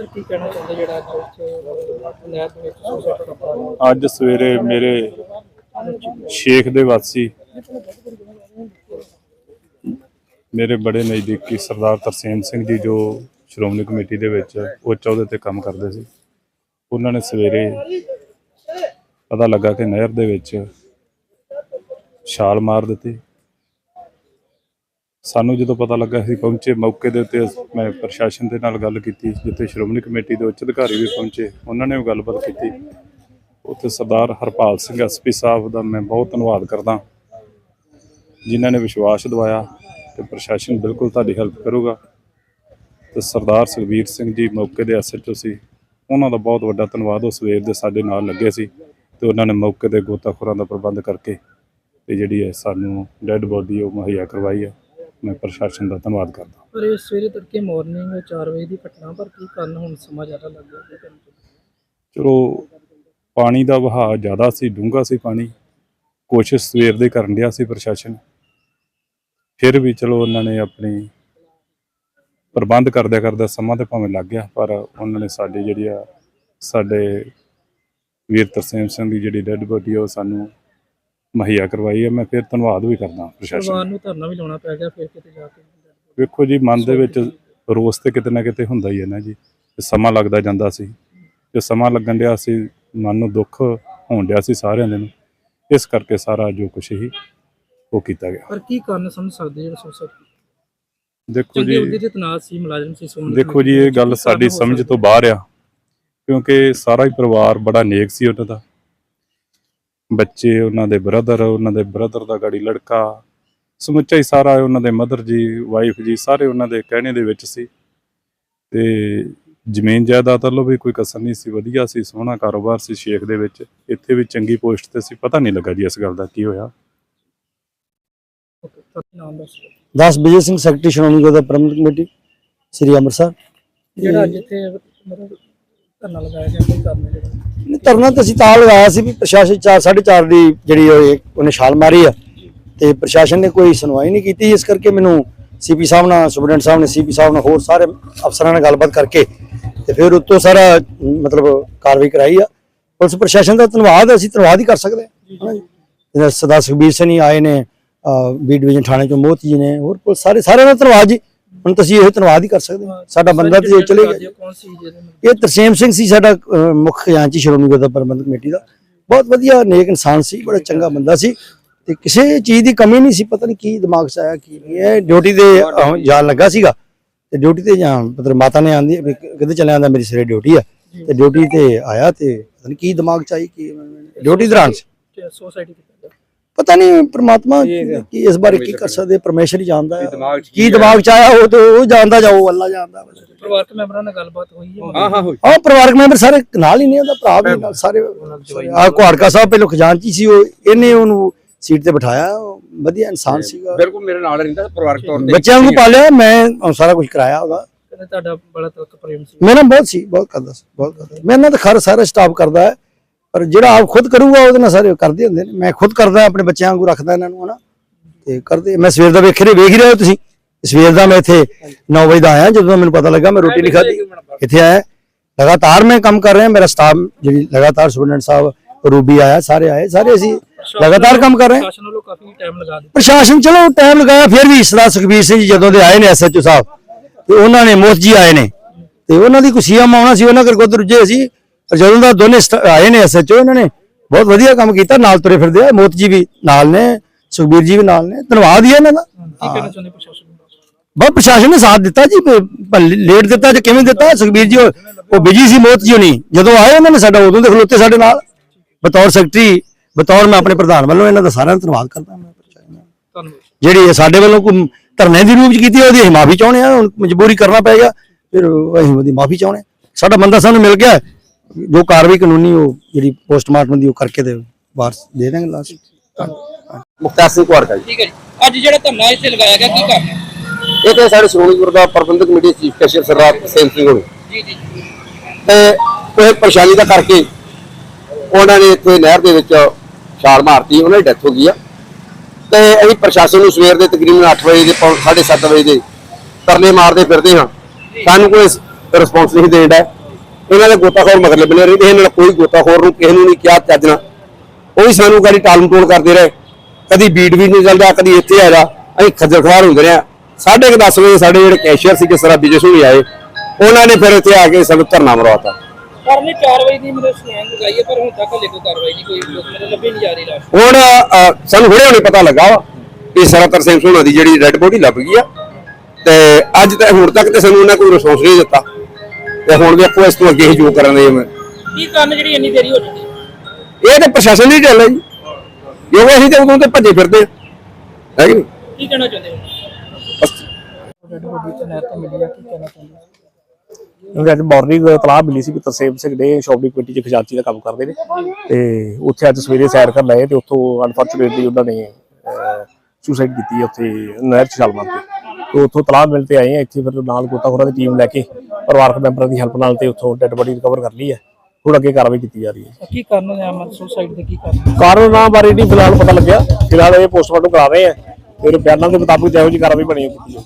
Sir, ਕੀ ਕਹਿਣਾ ਚਾਹੁੰਦੇ ਜਿਹੜਾ ਅੱਜ ਇੱਥੇ ਨਹਿਰ ਦੇ ਵਿੱਚ ਸੁਸਾਈਡ ਕਰਤਾ ਅੱਜ ਸਵੇਰੇ ਮੇਰੇ ਸ਼ੇਖ ਦੇ ਵਾਸੀ, ਮੇਰੇ ਬੜੇ ਨਜ਼ਦੀਕੀ ਸਰਦਾਰ ਤਰਸੇਮ ਸਿੰਘ ਜੀ ਜੋ ਸ਼੍ਰੋਮਣੀ ਕਮੇਟੀ ਦੇ ਵਿੱਚ ਉੱਚ ਅਹੁਦੇ ਤੇ ਕੰਮ ਕਰਦੇ ਸੀ। ਉਹਨਾਂ ਨੇ ਸਵੇਰੇ ਪਤਾ ਲੱਗਾ ਕਿ ਨਹਿਰ ਦੇ ਵਿੱਚ ਛਾਲ ਮਾਰ ਦਿੱਤੀ। ਸਾਨੂੰ ਜਦੋਂ ਪਤਾ ਲੱਗਾ ਅਸੀਂ ਪਹੁੰਚੇ, ਮੌਕੇ ਦੇ ਉੱਤੇ ਮੈਂ ਪ੍ਰਸ਼ਾਸਨ ਦੇ ਨਾਲ ਗੱਲ ਕੀਤੀ, ਜਿੱਥੇ ਸ਼੍ਰੋਮਣੀ ਕਮੇਟੀ ਦੇ ਉੱਚ ਅਧਿਕਾਰੀ ਵੀ ਪਹੁੰਚੇ, ਉਹਨਾਂ ਨੇ ਵੀ ਗੱਲਬਾਤ ਕੀਤੀ। ਉੱਥੇ ਸਰਦਾਰ ਹਰਪਾਲ ਸਿੰਘ ਐਸਪੀ ਸਾਹਿਬ ਦਾ ਮੈਂ ਬਹੁਤ ਧੰਨਵਾਦ ਕਰਦਾ, ਜਿਨ੍ਹਾਂ ਨੇ ਵਿਸ਼ਵਾਸ ਦਿਵਾਇਆ ਕਿ ਪ੍ਰਸ਼ਾਸਨ ਬਿਲਕੁਲ ਤੁਹਾਡੀ ਹੈਲਪ ਕਰੂਗਾ। ਤੇ ਸਰਦਾਰ ਸੁਖਬੀਰ ਸਿੰਘ ਜੀ ਮੌਕੇ ਦੇ ਐਸਐਚਓ ਸੀ, ਉਹਨਾਂ ਦਾ ਬਹੁਤ ਵੱਡਾ ਧੰਨਵਾਦ, ਉਹ ਸਵੇਰ ਦੇ ਸਾਡੇ ਨਾਲ ਲੱਗੇ ਸੀ ਤੇ ਉਹਨਾਂ ਨੇ ਮੌਕੇ ਤੇ ਗੋਤਾਖੋਰਾਂ ਦਾ ਪ੍ਰਬੰਧ ਕਰਕੇ ਤੇ ਜਿਹੜੀ ਹੈ ਸਾਨੂੰ ਡੈੱਡ ਬੋਡੀ ਉਹ ਮੁਹੱਈਆ ਕਰਵਾਈ ਹੈ। ਮੈਂ ਪ੍ਰਸ਼ਾਸਨ ਦਾ ਧੰਨਵਾਦ ਕਰਦਾ ਪਰ ਇਹ ਸਵੇਰੇ ਤੜਕੇ ਮਾਰਨਿੰਗ 4 ਵਜੇ ਦੀ ਘਟਨਾ ਪਰ ਕੀ ਕਾਰਨ ਹੁਣ ਸਮਾਂ ਜ਼ਿਆਦਾ ਲੱਗ ਗਿਆ? ਚਲੋ ਪਾਣੀ ਦਾ ਵਹਾਅ ਜ਼ਿਆਦਾ ਸੀ ਡੂੰਘਾ ਸੀ ਪਾਣੀ। ਕੋਸ਼ਿਸ਼ ਸਵੇਰ ਦੇ ਕਰਨ ਡਿਆ ਸੀ ਪ੍ਰਸ਼ਾਸਨ। ਫਿਰ ਵੀ ਚਲੋ ਉਹਨਾਂ ਨੇ ਆਪਣੀ ਪ੍ਰਬੰਧ ਕਰਦਿਆਂ ਕਰਦਾ ਸਮਾਂ ਤੇ ਭਾਵੇਂ ਲੱਗ ਗਿਆ ਪਰ ਉਹਨਾਂ ਨੇ ਸਾਡੀ ਜਿਹੜੀ ਆ ਸਾਡੇ ਵੀਰ ਤਰਸੇਮ ਸਿੰਘ ਦੀ ਜਿਹੜੀ ਡੈੱਡ ਬੋਡੀ ਉਹ ਸਾਨੂੰ ਮੁਹੱਈਆ ਕਰਵਾਈ ਹੈ ਮੈਂ ਫਿਰ ਧੰਨਵਾਦ ਵੀ ਕਰਦਾ ਪ੍ਰਸ਼ਾਸਨ ਪਰਿਵਾਰ। ਨੂੰ ਧਰਨਾ ਵੀ ਲਾਉਣਾ ਪੈ ਗਿਆ ਫਿਰ ਕਿਤੇ ਜਾ ਕੇ ਵੇਖੋ ਜੀ ਮਨ ਦੇ ਵਿੱਚ ਰੋਸ ਤੇ ਕਿਤੇ ਨਾ ਕਿਤੇ ਹੁੰਦਾ ਹੀ ਹੈ ਨਾ ਜੀ ਤੇ ਸਮਾਂ ਲੱਗਦਾ ਜਾਂਦਾ ਸੀ। ਤੇ ਸਮਾਂ ਲੱਗਣ ਡਿਆ ਸੀ ਮਨ ਨੂੰ ਦੁੱਖ ਹੋਣ ਡਿਆ ਸੀ ਸਾਰਿਆਂ ਦੇ ਨੂੰ ਇਸ ਕਰਕੇ ਸਾਰਾ ਜੋ ਕੁਛ ਹੀ ਉਹ ਕੀਤਾ ਗਿਆ। ਪਰ ਕੀ ਕਾਰਨ ਸਮਝ ਸਕਦੇ ਜਿਹੜਾ ਸੁਸਾਈਡ ਦੇਖੋ ਚੰਗੇ ਉਹਦੇ ਜੀ ਤੇ ਤਨਾਜ਼ ਸੀ ਮੁਲਾਜ਼ਮ ਸੀ ਸੋਨ ਦੇਖੋ ਜੀ ਇਹ ਗੱਲ ਸਾਡੀ ਸਮਝ ਤੋਂ ਬਾਹਰ ਆ ਕਿਉਂਕਿ ਸਾਰਾ ਹੀ ਪਰਿਵਾਰ ਬੜਾ ਨੇਕ ਸੀ ਉਹਨਾਂ ਦਾ। ਬੱਚੇ ਉਹਨਾਂ ਦੇ ਬ੍ਰਦਰ ਉਹਨਾਂ ਦੇ ਬ੍ਰਦਰ ਦਾ ਗਾੜੀ ਲੜਕਾ। ਸਮੁੱਚਾ ਹੀ ਸਾਰਾ ਉਹਨਾਂ ਦੇ ਮਦਰ ਜੀ ਵਾਈਫ ਜੀ ਸਾਰੇ ਉਹਨਾਂ ਦੇ ਕਹਿਣੇ ਦੇ ਵਿੱਚ ਸੀ। ਤੇ ਜ਼ਮੀਨ ਜਾਇਦਾਦ ਵੱਲੋਂ ਵੀ ਕੋਈ ਕਸਰ ਨਹੀਂ ਸੀ ਵਧੀਆ ਸੀ ਸੋਹਣਾ ਕਾਰੋਬਾਰ ਸੀ ਸ਼ੇਖ ਦੇ ਵਿੱਚ। ਇੱਥੇ ਵੀ ਚੰਗੀ ਪੋਸਟ ਤੇ ਸੀ ਪਤਾ ਨਹੀਂ ਲੱਗਾ ਜੀ ਇਸ ਗੱਲ ਦਾ ਕੀ ਹੋਇਆ। ਦੱਸ ਵਿਜੇ ਸਿੰਘ ਸੈਕਟਰੀ ਸ਼੍ਰੋਮਣੀ ਗੁਰਦੁਆਰਾ ਪ੍ਰਬੰਧਕ ਕਮੇਟੀ ਸ੍ਰੀ ਅੰਮ੍ਰਿਤਸਰ। ਜਿਹੜਾ ਅੱਜ ਇੱਥੇ ਮਤਲਬ ਧਰਨਾ ਲਗਾਇਆ ਗਿਆ ਕੋਈ ਕਾਰਨ ਜਿਹੜਾ। ਧਰਨਾ ਤਾਂ ਅਸੀਂ ਤਾਂ ਲਗਾਇਆ ਸੀ ਵੀ ਪ੍ਰਸ਼ਾਸਨ 4 4:30 ਦੀ ਜਿਹੜੀ ਉਹ ਇੱਕ ਉਹਨੇ ਛਾਲ ਮਾਰੀ ਆ। ਤੇ ਪ੍ਰਸ਼ਾਸਨ ਨੇ ਕੋਈ ਸੁਣਵਾਈ ਨਹੀਂ ਕੀਤੀ, ਇਸ ਕਰਕੇ ਮੈਨੂੰ ਸੀਪੀ ਸਾਹਿਬ ਨਾਲ, ਸੁਪਰਡੈਂਟ ਸਾਹਿਬ ਨੇ, ਸੀਪੀ ਸਾਹਿਬ ਨਾਲ ਹੋਰ ਸਾਰੇ ਅਫਸਰਾਂ ਨਾਲ ਗੱਲਬਾਤ ਕਰਕੇ ਤੇ ਫਿਰ ਉੱਤੋਂ ਸਾਰਾ, ਮਤਲਬ ਕਾਰਵਾਈ ਕਰਾਈ ਆ। ਪੁਲਿਸ ਪ੍ਰਸ਼ਾਸਨ ਦਾ ਧੰਨਵਾਦ, ਅਸੀਂ ਧੰਨਵਾਦ ਹੀ ਕਰ ਸਕਦੇ ਹਾਂ। ਹਨਾ ਜੀ। ਜਿਵੇਂ ਸਰਦਾਰ ਸੁਖਬੀਰ ਸਿੰਘ ਜੀ ਆਏ ਨੇ ਬੀ ਡਿਵੀਜ਼ਨ ਥਾਣੇ ਚੋਂ ਮੋਹਤ ਜੀ ਨੇ, ਹੋਰ ਪੁਲਿਸ ਸਾਰੇ ਸਾਰਿਆਂ ਦਾ ਧੰਨਵਾਦ ਜੀ। ਹੁਣ ਤੁਸੀਂ ਇਹ ਧੰਨਵਾਦ ਹੀ ਕਰ ਸਕਦੇ ਹੋ। ਸਾਡਾ ਬੰਦਾ ਤੇ ਚਲੇ ਗਿਆ। ਇਹ ਤਰਸੇਮ ਸਿੰਘ ਸੀ ਸਾਡਾ ਮੁੱਖ ਖਜ਼ਾਨਚੀ ਸ਼੍ਰੋਮਣੀ ਗੁਰਦੁਆਰਾ ਪ੍ਰਬੰਧਕ ਕਮੇਟੀ ਦਾ। ਬਹੁਤ ਵਧੀਆ ਨੇਕ ਇਨਸਾਨ ਸੀ ਬੜਾ ਚੰਗਾ ਬੰਦਾ ਸੀ। ਤੇ ਕਿਸੇ ਚੀਜ਼ ਦੀ ਕਮੀ ਨਹੀਂ ਸੀ ਪਤਾ ਨਹੀਂ ਕੀ ਦਿਮਾਗ 'ਚ ਆਇਆ ਕੀ ਨਹੀਂ। ਇਹ ਡਿਊਟੀ ਤੇ ਜਾਣ ਲੱਗਾ ਸੀਗਾ। ਤੇ ਡਿਊਟੀ ਤੇ ਜਾਂ ਮਤਲਬ ਮਾਤਾ ਨੇ ਆਂਦੀ ਵੀ ਕਿੱਥੇ ਚੱਲਿਆ ਆਂਦਾ ਮੇਰੀ ਸਵੇਰੇ ਡਿਊਟੀ ਆ। ਤੇ ਡਿਊਟੀ ਤੇ ਆਇਆ ਤੇ ਪਤਾ ਨਹੀਂ ਕੀ ਦਿਮਾਗ 'ਚ ਆਈ ਕੀ ਡਿਊਟੀ ਦੌਰਾਨ। ਸੋਸਾਇਟੀ ਕੀਤਾ ਪਤਾ ਨਹੀਂ ਪ੍ਰਮਾਤਮਾ ਕੀ ਇਸ ਬਾਰੇ ਕੀ ਕਰ ਸਕਦੇ ਪਰਮੇਸ਼ਰ ਹੀ ਜਾਣਦਾ ਹੈ। ਕੀ ਦਿਮਾਗ 'ਚ ਆਇਆ ਉਹ ਤੇ ਉਹ ਜਾਣਦਾ ਜਾਂ ਉਹ ਅੱਲਾ ਜਾਣਦਾ ਪਰਿਵਾਰਕ ਮੈਂਬਰਾਂ ਨਾਲ ਗੱਲਬਾਤ ਹੋਈ ਹੈ। ਹਾਂ ਹਾਂ ਹੋਈ। ਹਾਂ ਪਰਿਵਾਰਕ ਮੈਂਬਰ ਸਾਰੇ ਨਾਲ ਹੀ ਨੇ ਉਹਦਾ ਭਰਾ ਵੀ ਨਾਲ ਸਾਰੇ ਆ ਕੁਹਾੜਕਾ ਸਾਹਿਬ ਪਹਿਲਾਂ ਖਜ਼ਾਨਚੀ ਸੀ ਉਹ ਇਹਨੇ ਉਹਨੂੰ ਸੀਟ ਤੇ ਬਿਠਾਇਆ ਵਧੀਆ ਇਨਸਾਨ ਸੀਗਾ। ਬਿਲਕੁਲ ਮੇਰੇ ਨਾਲ ਰਹਿੰਦਾ ਪਰਿਵਾਰਕ ਤੌਰ ਤੇ। ਬੱਚਿਆਂ ਨੂੰ ਪਾਲਿਆ ਮੈਂ ਸਾਰਾ ਕੁਝ ਕਰਾਇਆ ਉਹਦਾ। ਕਹਿੰਦੇ ਤੁਹਾਡਾ ਬੜਾ ਤਲਕ ਪ੍ਰੇਮ ਸੀ। ਮੇਰੇ ਬਹੁਤ ਸੀ ਬਹੁਤ ਕਰਦਾ ਸੀ ਬਹੁਤ ਕਰਦਾ ਮੇਰੇ ਨਾਲ ਤਾਂ ਖਰ ਸਾਰਾ ਸਟਾਫ ਕਰਦਾ ਹੈ। ਪਰ ਜਿਹੜਾ ਆਪ ਖੁਦ ਕਰੂਗਾ ਉਹਦੇ ਨਾਲ ਸਾਰੇ ਕਰਦੇ ਹੁੰਦੇ ਨੇ। ਮੈਂ ਖੁਦ ਕਰਦਾ ਆਪਣੇ ਬੱਚਿਆਂ ਵਾਂਗੂ ਰੱਖਦਾ ਇਹਨਾਂ ਨੂੰ ਹਨਾ। ਤੇ ਕਰਦੇ ਮੈਂ ਸਵੇਰ ਦਾ ਵੇਖ ਰਹੇ ਵੇਖ ਹੀ ਰਹੇ ਹੋ ਤੁਸੀਂ। ਸਵੇਰ ਦਾ ਮੈਂ ਇੱਥੇ 9 ਵਜੇ ਦਾ ਆਇਆ ਜਦੋਂ ਮੈਨੂੰ ਪਤਾ ਲੱਗਾ ਮੈਂ ਰੋਟੀ ਨਹੀਂ ਖਾਧੀ। ਇੱਥੇ ਆਇਆ ਲਗਾਤਾਰ ਮੈਂ ਕੰਮ ਕਰ ਰਿਹਾ ਮੇਰਾ ਸਟਾਫ ਜਿਹੜੀ ਲਗਾਤਾਰ ਸਟੂਡੈਂਟ ਸਾਹਿਬ ਰੂਬੀ ਆਇਆ ਸਾਰੇ ਆਏ ਸਾਰੇ ਅਸੀਂ ਲਗਾਤਾਰ ਕੰਮ ਕਰ ਰਹੇ ਪ੍ਰਸ਼ਾਸਨ ਵੱਲੋਂ ਕਾਫੀ ਟਾਈਮ ਲਗਾ ਦਿੱਤਾ। ਪ੍ਰਸ਼ਾਸਨ ਚਲੋ ਟਾਈਮ ਲਗਾਇਆ ਫਿਰ ਵੀ ਸਰਦਾਰ ਸੁਖਬੀਰ ਸਿੰਘ ਜੀ ਜਦੋਂ ਦੇ ਆਏ ਨੇ ਐਸਐਚਓ ਸਾਹਿਬ ਤੇ ਉਹਨਾਂ ਨੇ ਮੋਤ ਜੀ ਆਏ ਨੇ। ਤੇ ਉਹਨਾਂ ਦੀ ਕੁਸੀਆ ਮਾਉਣਾ ਸੀ ਉਹਨਾਂ ਕਰਕੇ ਉਧਰ ਰੁੱਝੇ ਪਰ ਜਦੋਂ ਦਾ ਦੋਨੇ ਆਏ ਨੇ ਐਸਐਚਓ ਉਹਨਾਂ ਨੇ ਬਹੁਤ ਵਧੀਆ ਕੰਮ ਕੀਤਾ ਨਾਲ ਤੁਰੇ ਫਿਰਦੇ ਆ। ਮੋਤ ਜੀ ਵੀ ਨਾਲ ਨੇ ਸੁਖਬੀਰ ਜੀ ਵੀ ਨਾਲ ਨੇ। ਧੰਨਵਾਦ ਹੀ ਇਹਨਾਂ ਦਾ। ਬਹੁਤ ਪ੍ਰਸ਼ਾਸਨ ਨੇ? ਸਾਥ ਦਿੱਤਾ ਜੀ ਲੇਟ ਦਿੱਤਾ ਜੇ ਕਿਵੇਂ ਦਿੱਤਾ? ਸੁਖਬੀਰ ਜੀ ਉਹ ਬਿਜ਼ੀ ਸੀ ਮੋਤ ਜੀ ਨਹੀਂ ਜਦੋਂ ਆਏ ਉਹਨਾਂ ਨੇ ਸਾਡਾ ਉਦੋਂ ਦੇ ਖਲੋਤੇ ਸਾਡੇ ਨਾਲ। ਬਤੌਰ ਸੈਕਟਰੀ ਬਤੌਰ ਮੈਂ ਆਪਣੇ ਪ੍ਰਧਾਨ ਵੱਲੋਂ ਇਹਨਾਂ ਦਾ ਸਾਰਿਆਂ ਦਾ ਧੰਨਵਾਦ ਕਰਦਾ ਮੈਂ ਧੰਨਵਾਦ। ਜਿਹੜੀ ਇਹ ਸਾਡੇ ਵੱਲੋਂ ਕੋਈ ਧਰਨੇ ਦੀ ਰੂਪ ਚ ਕੀਤੀ ਉਹਦੀ ਅਸੀਂ ਮਾਫੀ ਚਾਹੁੰਦੇ ਆ ਮਜਬੂਰੀ ਕਰਨਾ ਪੈ ਗਿਆ ਫਿਰ ਅਸੀਂ ਉਹਦੀ ਮਾਫੀ ਚਾਹੁੰਦੇ ਹਾਂ। ਸਾਡਾ ਬੰਦਾ ਸਾਨੂੰ ਮਿਲ ਗਿਆ। ਜੋ ਕਾਰਵਾਈ ਕਾਨੂੰਨੀ ਉਹ ਜਿਹੜੀ ਪੋਸਟਮਾਰਟਮ ਦੀ ਉਹ ਕਰਕੇ ਤੇ ਵਾਰਸ ਦੇ ਦੇਣਗੇ ਲਾਸ਼। ਮੁਖਤਾਰ ਸਿੰਘ ਕੁਆਰਕਾ ਜੀ। ਠੀਕ ਹੈ ਜੀ। ਅੱਜ ਜਿਹੜਾ ਧਰਨਾ ਇੱਥੇ ਲਗਾਇਆ ਗਿਆ ਕੀ ਕਰਨਾ ਇਹ ਤੇ ਸਾਡੇ Shiromani Gurdwara Parbandhak committee chief cashier Sardar Sem Singh ਹੋਣੀ। ਜੀ ਜੀ। ਤੇ ਕੋਈ ਪਰੇਸ਼ਾਨੀ ਦਾ ਕਰਕੇ ਉਹਨਾਂ ਨੇ ਇੱਥੇ ਨਹਿਰ ਦੇ ਵਿੱਚ ਛਾਲ ਮਾਰਤੀ ਉਹਨਾਂ ਦੀ ਡੈਥ ਹੋ ਗਈ ਆ। ਤੇ ਅਸੀਂ ਪ੍ਰਸ਼ਾਸਨ ਨੂੰ ਸਵੇਰ ਦੇ ਤਕਰੀਬਨ 8 ਵਜੇ ਦੇ ਪੌਣ 7:30 ਵਜੇ ਦੇ ਤਰਲੇ ਮਾਰਦੇ ਫਿਰਦੇ ਹਾਂ। ਸਾਨੂੰ ਕੋਈ ਰਿਸਪੌਂਸ ਨਹੀਂ ਦੇਣ ਦਾ ਇਹਨਾਂ ਦੇ ਗੋਤਾਖੋਰ ਮਗਰਲੇ ਬਣੇ ਰਹਿੰਦੇ ਇਹਨਾਂ ਨਾਲ ਕੋਈ ਗੋਤਾਖੋਰ ਨੂੰ ਕਿਸੇ ਨੂੰ ਨਹੀਂ ਕਿਹਾ ਚੱਜ ਨਾਲ। ਉਹ ਵੀ ਸਾਨੂੰ ਗਾੜੀ ਟਾਲ ਮਟੋਲ ਕਰਦੇ ਰਹੇ। ਕਦੀ ਬੀਟ ਵੀ ਨਹੀਂ ਚੱਲਦਾ ਕਦੀ ਇੱਥੇ ਆ ਜਾ ਅਸੀਂ ਖੱਜਲ ਖਵਾਰ ਹੁੰਦੇ ਰਹੇ ਸਾਢੇ ਕੁ ਦਸ ਵਜੇ ਸਾਡੇ ਜਿਹੜੇ ਕੈਸ਼ੀਅਰ ਸੀ ਜਿਸ ਤਰ੍ਹਾਂ ਵਿਜੇ ਸੁਣੀ ਆਏ। ਉਹਨਾਂ ਨੇ ਫਿਰ ਇੱਥੇ ਆ ਕੇ ਸਾਨੂੰ ਧਰਨਾ ਮਰਵਾਤਾ। ਪਰ ਨੇ 4 ਵਜੇ ਦੀ ਮੇਰੇ ਸੁਣਾਈ ਲਗਾਈ ਹੈ ਪਰ ਹੁਣ ਤੱਕ ਹਲੇ ਕੋਈ ਕਾਰਵਾਈ ਨਹੀਂ ਕੋਈ ਲੋਕ ਮੇਰੇ ਲੱਭੇ ਨਹੀਂ ਜਾ ਰਹੀ ਲਾਸ਼ ਹੁਣ ਅ, ਸਾਨੂੰ ਹੁਣੇ ਹੁਣੇ ਪਤਾ ਲੱਗਾ ਕਿ ਸਰਾਤਰ ਸਿੰਘ ਸੋਨਾ ਦੀ ਜਿਹੜੀ ਰੈੱਡ ਬੋਡੀ ਲੱਭ ਗਈ ਆ। ਤੇ ਅੱਜ ਤੇ ਹੁਣ ਤੱਕ ਤੇ ਸਾਨੂੰ ਉਹਨਾਂ ਕੋਈ ਰਿਸਪੌਂਸ ਨਹੀਂ ਦਿੱਤਾ। ਤੇ ਹੁਣ ਵੇਖੋ ਇਸ ਤੋਂ ਅੱਗੇ ਅਸੀਂ ਜੋ ਕਰਨ ਦੇ ਕੀ ਕਾਰਨ ਜਿਹੜੀ ਇੰਨੀ ਦੇਰੀ ਹੋ ਚੁੱਕੀ ਇਹ ਤੇ ਪ੍ਰਸ਼ਾਸਨ ਦੀ ਢਿੱਲ ਹੈ ਜੀ। ਕਿਉਂਕਿ ਅਸੀਂ ਤੇ ਉਦੋਂ ਤੇ ਭੱਜੇ ਫਿਰਦੇ ਆ। ਹੈ ਕਿ ਨਹੀਂ? ਕੀ ਕਹਿਣਾ ਚਾਹੁੰਦੇ ਹੋ? ਬਸ। ਰੈਡ ਬੋਡੀ ਤੇ ਨਹਿਰ ਤੋਂ ਮਿਲੀ ਆ ਕੀ ਕਹਿਣਾ ਚਾਹੁੰਦੇ ਹੋ ਕਿਉਂਕਿ ਅੱਜ ਮਾਰਨਿੰਗ ਤਲਾਹ ਮਿਲੀ ਸੀ ਕਿ ਤਰਸੇਮ ਸਿੰਘ ਨੇ ਸ਼ੌਪਿੰਗ ਕਮੇਟੀ ਚ ਖਜ਼ਾਨਚੀ ਦਾ ਕੰਮ ਕਰਦੇ ਨੇ। ਤੇ ਉੱਥੇ ਅੱਜ ਸਵੇਰੇ ਸੈਰ ਕਰਨ ਲਏ ਤੇ ਉੱਥੋਂ ਅਨਫੋਰਚੂਨੇਟਲੀ ਉਹਨਾਂ ਨੇ ਸੁਸਾਈਡ ਕੀਤੀ ਹੈ ਉੱਥੇ ਨਹਿਰ ਚ ਛਾਲ ਮਾਰ ਕੇ। ਤੇ ਉੱਥੋਂ ਤਲਾਹ ਮਿਲ ਤੇ ਆਏ ਆ ਇੱਥੇ ਫਿਰ ਨਾਲ ਗੋਤਾਖੋਰਾਂ ਦੀ ਟੀਮ ਲੈ ਕੇ ਪਰਿਵਾਰਕ ਮੈਂਬਰਾਂ ਦੀ ਹੈਲਪ ਨਾਲ ਤੇ ਉੱਥੋਂ ਡੈੱਡ ਬੋਡੀ ਰਿਕਵਰ ਕਰ ਲਈ ਹੈ ਹੁਣ ਅੱਗੇ ਕਾਰਵਾਈ ਕੀਤੀ ਜਾ ਰਹੀ ਹੈ ਕੀ ਕਾਰਨ ਹੈ ਅਮਰ ਸੁਸਾਈਡ ਦੇ ਕੀ ਕਾਰਨ ਕਾਰਨ ਬਾਰੇ ਨਹੀਂ ਫਿਲਹਾਲ ਪਤਾ ਲੱਗਿਆ। ਫਿਲਹਾਲ ਇਹ ਪੋਸਟਮਾਰਟਮ ਕਰਾ ਰਹੇ ਆ। ਫਿਰ ਬਿਆਨਾਂ ਦੇ ਮੁਤਾਬਕ ਜਿਹੋ ਜਿਹੀ ਕਾਰਵਾਈ ਬਣੀ ਕੀਤੀ ਜਾਊ।